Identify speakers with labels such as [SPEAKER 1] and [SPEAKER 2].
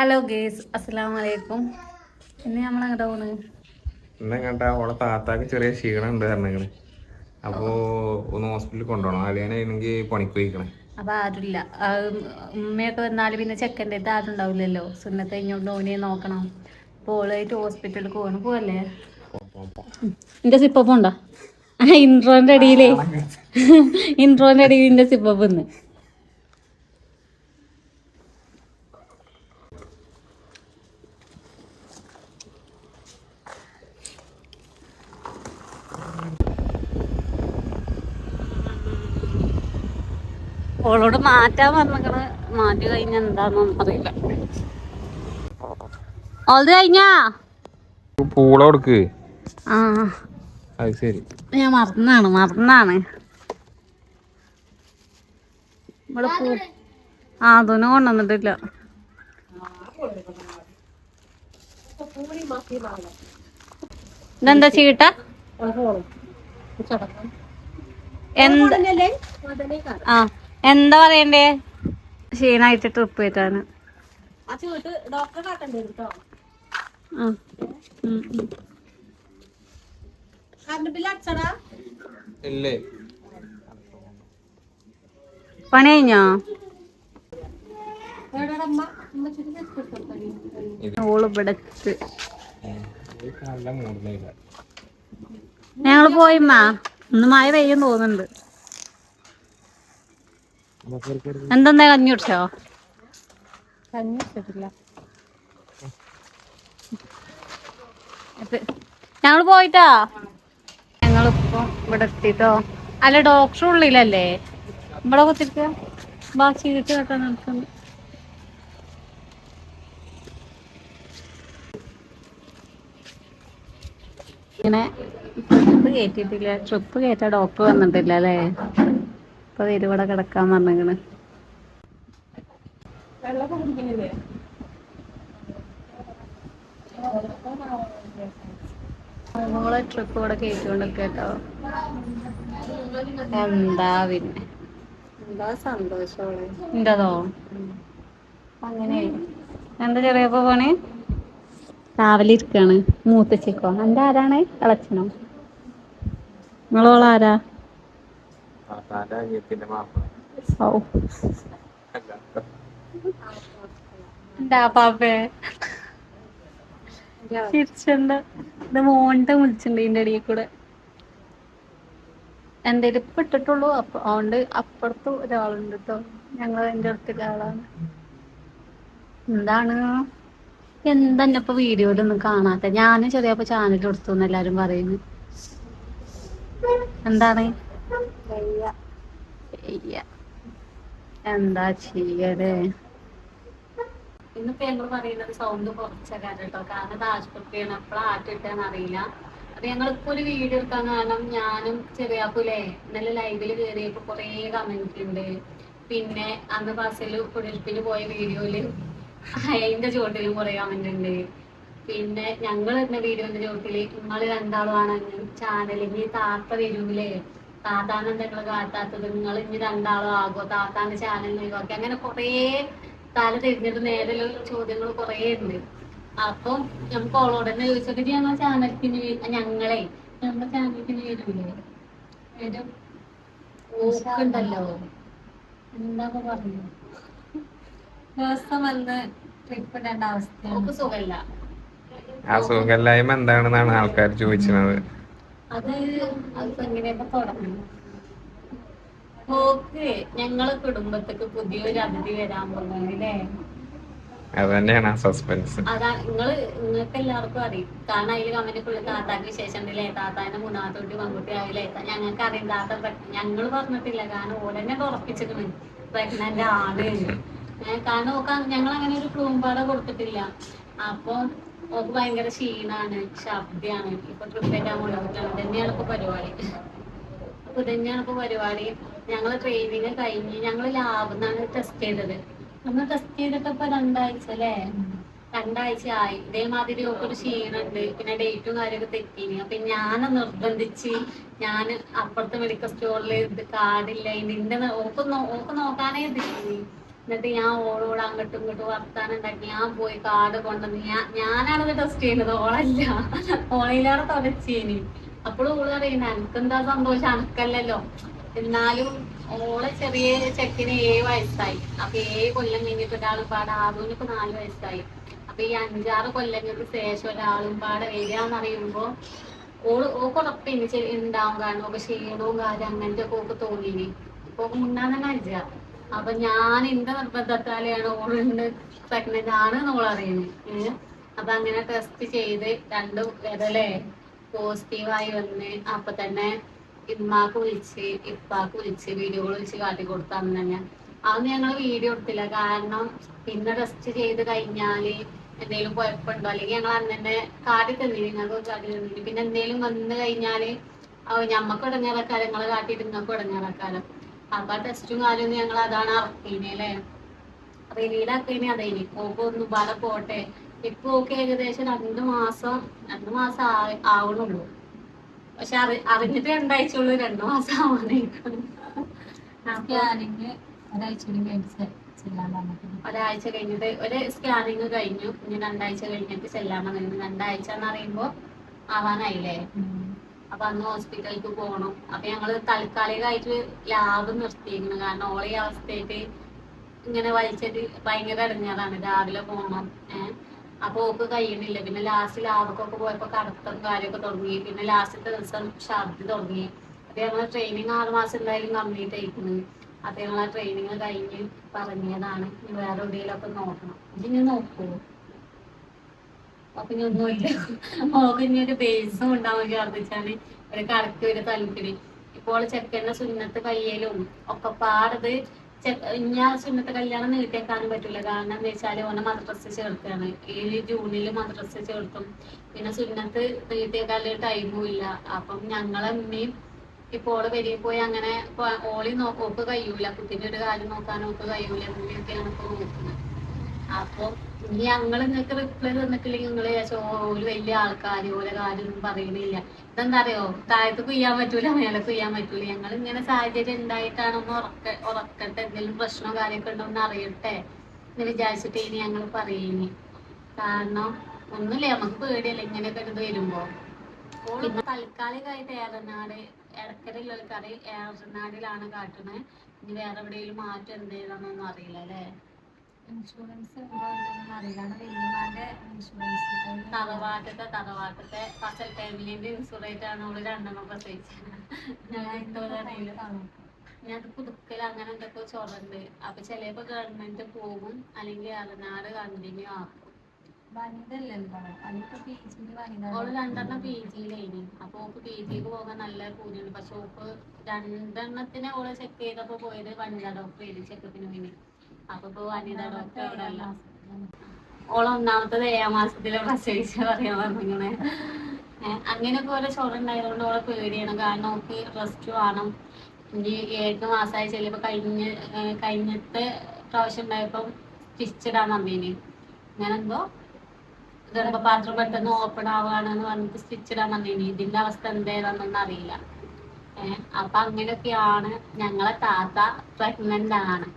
[SPEAKER 1] Hello guys അസ്സലാമു അലൈക്കും ഇന്ന് നമ്മൾ അങ്ങോട്ട് പോണ്?
[SPEAKER 2] ഇന്ന് കണ്ട ഓളെ താത്താക്ക് ചെറിയ ക്ഷീണം ഉണ്ട് പറഞ്ഞേക്കണ് അപ്പോ ഒന്ന് ഹോസ്പിറ്റലിൽ കൊണ്ടുപോകണം അളിയനാണെങ്കിൽ പണിക്ക് പോയിക്കണേ.
[SPEAKER 1] അപ്പൊ ആരുമില്ല ഉമ്മയൊക്കെ വന്നാൽ പിന്നെ ചെക്കന്റെ അടുത്ത് ആരും ഉണ്ടാവില്ലല്ലോ. സുന്നത്ത് കഴിഞ്ഞോണ്ട് ഓനെ നോക്കണം. അപ്പോൾ ഓളായിട്ട് ഹോസ്പിറ്റലിൽ പോകണം പോവല്ലേ? എന്റെ സിപ്പപ്പ് ഉണ്ടോ? ഇൻട്രോന്റെ അടിയിലേ. ഇൻട്രോന്റെ അടിയിൽ എന്റെ സിപ്പപ്പ് ഇന്ന്. ഓളോട് മാറ്റാൻ പറഞ്ഞിക്കണ്. മാറ്റി കഴിഞ്ഞ എന്താന്നൊന്നും അറിയില്ല. ഓൾത് കഴിഞ്ഞാ?
[SPEAKER 2] പൂള കൊടുക്ക്.
[SPEAKER 1] ആ.
[SPEAKER 2] അത് ശരി.
[SPEAKER 1] ഞാൻ മറന്നാണ് മറന്നാണ്. ഇവിടെ പൂ ആ അതൊന്നും കൊണ്ടുവന്നിട്ടില്ല. ഇതെന്താ ചീട്ട? എന്ത്? ആ. എന്താ പറയണ്ടേ? ക്ഷീണായിട്ട് ട്രിപ്പ് പോയിട്ടാണ്. പണി കഴിഞ്ഞോ? ഓൾ ഇവിടെ ഞങ്ങൾ പോയിമ്മാ ഇന്ന് മഴ പെയ്യും തോന്നുന്നുണ്ട്. എന്തെന്നാ കഞ്ഞി കുടിച്ചോ? കഞ്ഞി കുടിച്ചിട്ടില്ല. ഞങ്ങൾ പോയിട്ടാ? ഞങ്ങളിപ്പോ ഇവിടെ എത്തിട്ടോ. അല്ല ഡോക്ടർ ഉള്ളിലല്ലേ? ഇവിടെ കുത്തിരിക്ക. ബാക്കി കിട്ടി കേട്ടാ നടക്കുന്നു ഇങ്ങനെ ട്രിപ്പ് കയറ്റിയിട്ടില്ല. ട്രിപ്പ് കയറ്റാ ഡോക്ടർ വന്നിട്ടില്ല അല്ലേ? ഇപ്പൊ വരും ഇവിടെ കിടക്കാൻ പറഞ്ഞിങ്ങനെ മോളെ ട്രിപ്പ് ഇവിടെ കേട്ടുകൊണ്ടൊക്കെ കേട്ടോ എന്താ പിന്നെ? എന്താ സന്തോഷോളെ എന്തതോ? അങ്ങനെ എന്താ ചെറിയപ്പോ പോണേ? രാവിലെ ഇരിക്കാണ്. മൂത്തച്ചിക്കോ? എന്റെ ആരാണ്? ഇളച്ചനോ? നിങ്ങളോളാരാ?
[SPEAKER 2] താത്താന്റെ അനിയത്തിന്റെ മാപ്പിള
[SPEAKER 1] ഓ എന്താ പാപ്പേ? ചിരിച്ചുണ്ട് ഇത് മോണ്ട വിളിച്ചിട്ടുണ്ട് ഇതിന്റെ ഇടയിൽ കൂടെ. എന്തേലും ഇപ്പൊ ഇട്ടിട്ടുള്ളൂ. അപ്പൊ അതുകൊണ്ട് അപ്പുറത്ത് ഒരാളുണ്ട് കേട്ടോ ഞങ്ങൾ എന്റെ അടുത്തുള്ള ആളാണ്. എന്താണ്? എന്താ ഇപ്പൊ വീഡിയോയിലൊന്നും കാണാത്ത? ഞാനും ചെറിയപ്പോ ചാനൽ എടുത്തു എന്ന് എല്ലാരും പറയുന്നു. എന്താണ്? ചെയ്യ. എന്താ ചെയ്യലേ? ഇന്നിപ്പോ ഞങ്ങൾ പറയുന്നത് സൗണ്ട് കുറച്ചേക്കാൻ കേട്ടോ. കാരണം ഇത് ആശുപത്രിയാണ്. എപ്പോഴാ ആറ്റിട്ടാന്ന് അറിയില്ല. അപ്പൊ ഞങ്ങളിപ്പോ ഒരു വീഡിയോ എടുക്കാൻ കാരണം ഞാനും ചെറിയാപ്പൂലേ ഇന്നലെ ലൈവിൽ കയറിയപ്പോ കുറേ കമന്റ് ഉണ്ട് പിന്നെ അന്ന് ബസ്സിൽ കുടിയിരിപ്പിന് പോയ വീഡിയോയിൽ അതിന്റെ ചുവട്ടിലും കുറെ കമന്റ് ഉണ്ട് പിന്നെ ഞങ്ങൾ ഇടുന്ന വീഡിയോന്റെ ചുവട്ടിൽ നിങ്ങൾ രണ്ടാളുമാണ് ചാനലിൽ താത്ത വരൂലേ. താത്താനെ നിങ്ങൾ കാട്ടാത്തത്? നിങ്ങൾ ഇനി രണ്ടാളും ആകോ താത്താന്റെ ചാനൽ ഒഴിവാക്കി. അങ്ങനെ കുറേ തല തിരിഞ്ഞിട്ട് നേരെയുള്ള ചോദ്യങ്ങൾ കുറേ ഉണ്ട്. അപ്പം നമുക്ക് ഓളോട് തന്നെ ചോദിച്ചിട്ട് ഞങ്ങളെ ചാനലിന് ഞങ്ങളെ നമ്മുടെ ചാനലിന് വരൂലേ? വരും. ഓക്കുണ്ടല്ലോ. എന്താ പറഞ്ഞു ദിവസം വന്ന് ട്രിപ്പ് ഇടേണ്ട അവസ്ഥ നമുക്ക് സുഖമില്ല.
[SPEAKER 2] ആ സുഖമില്ലായ്മ എന്താണെന്നാണ് ആൾക്കാർ ചോദിച്ചത്.
[SPEAKER 1] അത് അതിപ്പോ എങ്ങനെയൊക്കെ തുടങ്ങും ഓക്കെ ഞങ്ങളെ കുടുംബത്തേക്ക് പുതിയൊരു അതിഥി വരാൻ പോകുന്നില്ലേ
[SPEAKER 2] അതന്നെയാണ് സസ്പെൻസ്.
[SPEAKER 1] അതാ നിങ്ങൾ നിങ്ങൾക്ക് എല്ലാവർക്കും അറിയാം. കാരണം അതിൽ കമന്റ് ഫുള്ള് താത്താക്ക് വിശേഷം ഉണ്ടല്ലേ താത്താന്റെ മൂന്നാമത്തെ മങ്കുട്ടി ആവില്ലേ ഞങ്ങൾക്ക് അറിയാം താത്ത ഞങ്ങൾ പറഞ്ഞിട്ടില്ല. കാരണം ഓരെന്നെ ഉറപ്പിച്ചിരിക്കണ്. പ്രഗ്നന്റ് ആണ്. കാരണം ഞങ്ങൾ അങ്ങനെ ഒരു ക്ലൂമ്പാട കൊടുത്തിട്ടില്ല. അപ്പൊ ഓക്ക് ഭയങ്കര ക്ഷീണാണ് ഛർദിയാണ് ഇപ്പൊ ട്രിപ്പ് ഏറ്റാൻ കൊണ്ടുപോയിട്ടാണ് തന്നെയാണ് ഇപ്പൊ പരിപാടി. അപ്പൊ തന്നെയാണ് ഇപ്പൊ പരിപാടി. ഞങ്ങൾ ട്രെയിനിങ് കഴിഞ്ഞ് ഞങ്ങൾ ലാബിൽ നിന്നാണ് ടെസ്റ്റ് ചെയ്തത്. നമ്മൾ ടെസ്റ്റ് ചെയ്തിട്ട് ഇപ്പൊ രണ്ടാഴ്ച അല്ലേ? രണ്ടാഴ്ച ആയി. ഇതേമാതിരി ഒരു ക്ഷീണുണ്ട്. പിന്നെ ഡേറ്റും കാര്യമൊക്കെ തെറ്റീനി. അപ്പൊ ഞാൻ നിർബന്ധിച്ച് ഞാൻ അപ്പുറത്തെ മെഡിക്കൽ സ്റ്റോറിൽ ഇത് കാർഡില്ല ഇതിന്റെ ഓക്ക് ഓക്ക് നോക്കാനേ ഇതില്ല എന്നിട്ട് ഞാൻ ഓളോട് അങ്ങോട്ടും ഇങ്ങോട്ടും വർത്താനം ഉണ്ടാക്കി. ഞാൻ പോയി കാർഡ് കൊണ്ടുവന്ന് ഞാൻ ഞാനാണ് ടെസ്റ്റ് ചെയ്യുന്നത്. ഓളല്ല. ഓളയിലാണ് തുടച്ചേനി അപ്പോഴും ഓൾ പറയുന്നത് എനിക്കെന്താ സന്തോഷം? അനക്കല്ലല്ലോ. എന്നാലും ഓളെ ചെറിയ ചെക്കിന് ഏഴ് വയസ്സായി. അപ്പൊ ഏഴ് കൊല്ലം കഴിഞ്ഞിട്ട് ഒരാളും പാടെ ആദ്യം നാല് വയസ്സായി. അപ്പൊ ഈ അഞ്ചാറ് കൊല്ലങ്ങൾക്ക് ശേഷം ഒരാളും പാടെ വരികയെന്ന് അറിയുമ്പോ ഓൾ ഓക്ക് ഇനി ഉണ്ടാവും കാരണം ഒക്കെ ക്ഷീണവും കാര്യം അങ്ങനത്തെ ഒക്കെ തോന്നിനി. ഇപ്പൊ മുന്നാന്ന് തന്നെ അയച്ച അപ്പൊ ഞാൻ എന്റെ നിർബന്ധത്താലെയാണ് ഓളുണ്ട് പ്രഗ്നന്റ് ആണ് അറിയുന്നത് ഏഹ് അപ്പൊ അങ്ങനെ ടെസ്റ്റ് ചെയ്ത് രണ്ട് വിരലേ പോസിറ്റീവായി വന്ന് അപ്പൊ തന്നെ ഇമ്മാക്ക് വിളിച്ച് ഇപ്പാക്ക് വിളിച്ച് വീഡിയോ വിളിച്ച് കാട്ടി കൊടുത്തു അന്ന് തന്നെ. അന്ന് ഞങ്ങൾ വീഡിയോ എടുത്തില്ല. കാരണം പിന്നെ ടെസ്റ്റ് ചെയ്ത് കഴിഞ്ഞാൽ എന്തെങ്കിലും കുഴപ്പമുണ്ടോ? അല്ലെങ്കിൽ ഞങ്ങൾ അന്ന് തന്നെ കാട്ടി തന്നില്ല ഞങ്ങൾക്ക് കാട്ടി തന്നില്ല പിന്നെ എന്തെങ്കിലും വന്നു കഴിഞ്ഞാൽ ഞമ്മക്ക് ഇടങ്ങേറക്കാലം ഞങ്ങളെ കാട്ടിയിട്ട് നിങ്ങൾക്ക് ഇടങ്ങേറക്കാലം അപ്പൊ ടെസ്റ്റും കാലൊന്നും ഞങ്ങൾ അതാണ് അല്ലേ അതെ അതേനി ഓക്ക് ഒന്ന് പല പോട്ടെ. ഇപ്പൊ ഓക്ക് ഏകദേശം രണ്ടു മാസം രണ്ടു മാസം ആവണുള്ളൂ. പക്ഷെ അറി അറിഞ്ഞിട്ട് രണ്ടാഴ്ചയുള്ളൂ രണ്ടു മാസം
[SPEAKER 3] സ്കാനിങ് ഒരാഴ്ച പറഞ്ഞിട്ടുണ്ട്
[SPEAKER 1] ഒരാഴ്ച കഴിഞ്ഞിട്ട് ഒരു സ്കാനിങ് കഴിഞ്ഞു ഇനി രണ്ടാഴ്ച കഴിഞ്ഞിട്ട് ചെല്ലാൻ പറഞ്ഞു രണ്ടാഴ്ച എന്ന് പറയുമ്പോ ആവാനായില്ലേ? അപ്പൊ അന്ന് ഹോസ്പിറ്റലിലേക്ക് പോകണം അപ്പൊ ഞങ്ങൾ താൽക്കാലികമായിട്ട് ലാബ് നിർത്തിയിരിക്കണം കാരണം ഓളെ ഈ അവസ്ഥയായിട്ട് ഇങ്ങനെ വലിച്ചിട്ട് ഭയങ്കര ഇടങ്ങാറാണ്. രാവിലെ പോകണം ഏഹ് അപ്പൊ ഓക്ക് കഴിയണില്ല. പിന്നെ ലാസ്റ്റ് ലാബൊക്കെ പോയപ്പോ കടത്തം കാര്യമൊക്കെ തുടങ്ങി. പിന്നെ ലാസ്റ്റത്തെ ദിവസം ഛർദി തുടങ്ങി. അപ്പൊ ഞങ്ങൾ ട്രെയിനിങ് ആറ് മാസം എന്തായാലും കംപ്ലീറ്റ് ആയിരിക്കുന്നത് അപ്പൊ ഞങ്ങൾ ആ ട്രെയിനിങ് കഴിഞ്ഞ് പറഞ്ഞതാണ്. വേറെ എവിടെയെങ്കിലും ഒക്കെ നോക്കണം ഇതിന് നോക്കൂ. അപ്പൊ ഇനി ഒന്നുമില്ല മോക്ക് ഇനി ഒരു ബേസും ഉണ്ടാവും ഛർദിച്ചാണ് ഒരു കറക്കി ഒരു തലക്കിടി. ഇപ്പോൾ ചെക്കന്റെ സുന്നത്ത് കയ്യലും ഒക്കെ പാടത് ഞാൻ സുന്നത്ത് കല്യാണം നീട്ടിയേക്കാനും പറ്റൂല. കാരണം എന്താ വെച്ചാൽ ഓനെ മദ്രസ് ചേർക്കാണ്. ഈ ജൂണിൽ മദ്രസ് ചേർത്തും. പിന്നെ സുന്നത്ത് നീട്ടിയേക്കാൽ ടൈമും ഇല്ല. അപ്പം ഞങ്ങളമ്മയും ഇപ്പോൾ ഓൾ പെരിയ പോയി അങ്ങനെ ഓളി നോ ഓക്ക് കഴിയൂല. കുട്ടീന്റെ ഒരു കാര്യം നോക്കാൻ ഓക്ക് കഴിയൂല. എന്നൊക്കെയാണ് ഇപ്പൊ നോക്കുന്നത്. അപ്പൊ ഇനി ഞങ്ങൾ നിങ്ങൾക്ക് റിപ്ലൈ തന്നിട്ടില്ലെങ്കിൽ നിങ്ങൾ വിചാരിച്ചോ "ഓ, ഓൽ വലിയ ആൾക്കാർ ഓരോ കാര്യമൊന്നും പറയണില്ല. ഇതെന്താ അറിയോ താഴത്ത് കുയ്യാൻ പറ്റൂല മേലെ കുയ്യാൻ പറ്റൂല. ഞങ്ങൾ ഇങ്ങനെ സാഹചര്യം ഉണ്ടായിട്ടാണ് ഒന്ന് ഉറക്ക ഉറക്കട്ടെ എന്തെങ്കിലും പ്രശ്നമോ കാര്യമൊക്കെ ഉണ്ടോ എന്ന് അറിയട്ടെ എന്ന് വിചാരിച്ചിട്ട് ഇനി ഞങ്ങൾ പറയേനി. കാരണം ഒന്നുമില്ല നമുക്ക് പേടിയല്ല ഇങ്ങനെയൊക്കെ ഒരു ഇത് വരുമ്പോ. ഓളിപ്പോ ഏറനാട് ഏറനാട് കറി ഏറനാടിലാണ് കാട്ടുന്നത് ഇനി വേറെ എവിടെയെങ്കിലും മാറ്റം എന്തെയ്യാന്നൊന്നും അറിയില്ല അല്ലേ
[SPEAKER 3] ഇൻഷുറൻസ് ഉണ്ടോ ഇല്ലെന്നൊന്നും അറിയില്ല. കാരണം വല്യമാന്റെ ഇൻഷുറൻസ്
[SPEAKER 1] തറവാട്ടത്തെ തറവാട്ടത്തെ ഫസൽ ഫാമിലിന്റെ ഇൻഷുറൻസ് ആണ് ഓൾ രണ്ടെണ്ണം പ്രസവിച്ചത്. ഞാൻ എന്തോ അറിയില്ല. പുതുക്കൽ അങ്ങനെ എന്തൊക്കെ ചൊറണ്ട്. അപ്പൊ ചിലപ്പോ ഗവൺമെന്റ് പോകും. അല്ലെങ്കിൽ അറുനാട് കണ്ടിന്യൂ ആക്കും. ഓൾ രണ്ടെണ്ണം പി ജിയിലേനി അപ്പൊ ഓക്ക് പി ജിക്ക് പോകാൻ നല്ല പൂതിയുണ്ട്. പക്ഷെ ഓക്ക് രണ്ടെണ്ണത്തിന് ഓൾ ചെക്ക് ചെയ്തപ്പോ പോയത് വനിതാ ഡോക്ടർ ചെയ്ത് ചെക്കപ്പിന് വേണ്ടി. ഒന്നാമത്തത് ഏഴാം മാസത്തിൽ പ്രസവിച്ച പറയാൻ പറഞ്ഞിങ്ങനെ. അങ്ങനെയൊക്കെ ഓരോ ചോറ് ഉണ്ടായതുകൊണ്ട് ഓളെ പേടിയാണ്. കാരണം ഓക്ക് റെസ്റ്റ് വേണം. ഇനി ഏഴ് മാസമായി ചിലപ്പോ കഴിഞ്ഞ കഴിഞ്ഞത്തെ പ്രാവശ്യം ഉണ്ടായപ്പം സ്റ്റിച്ച് ഇടാൻ ഞാൻ എന്തോ ഗർഭപാത്രം പെട്ടെന്ന് ഓപ്പൺ ആവുകയാണെന്ന് പറഞ്ഞിട്ട് സ്റ്റിച്ചിടാന്ന് വന്നേന് ഇതിന്റെ അവസ്ഥ എന്തേതാണെന്ന് അറിയില്ല. ഏഹ് അപ്പൊ അങ്ങനെയൊക്കെയാണ് ഞങ്ങളെ താത്ത പ്രഗ്നന്റ് ആണ്.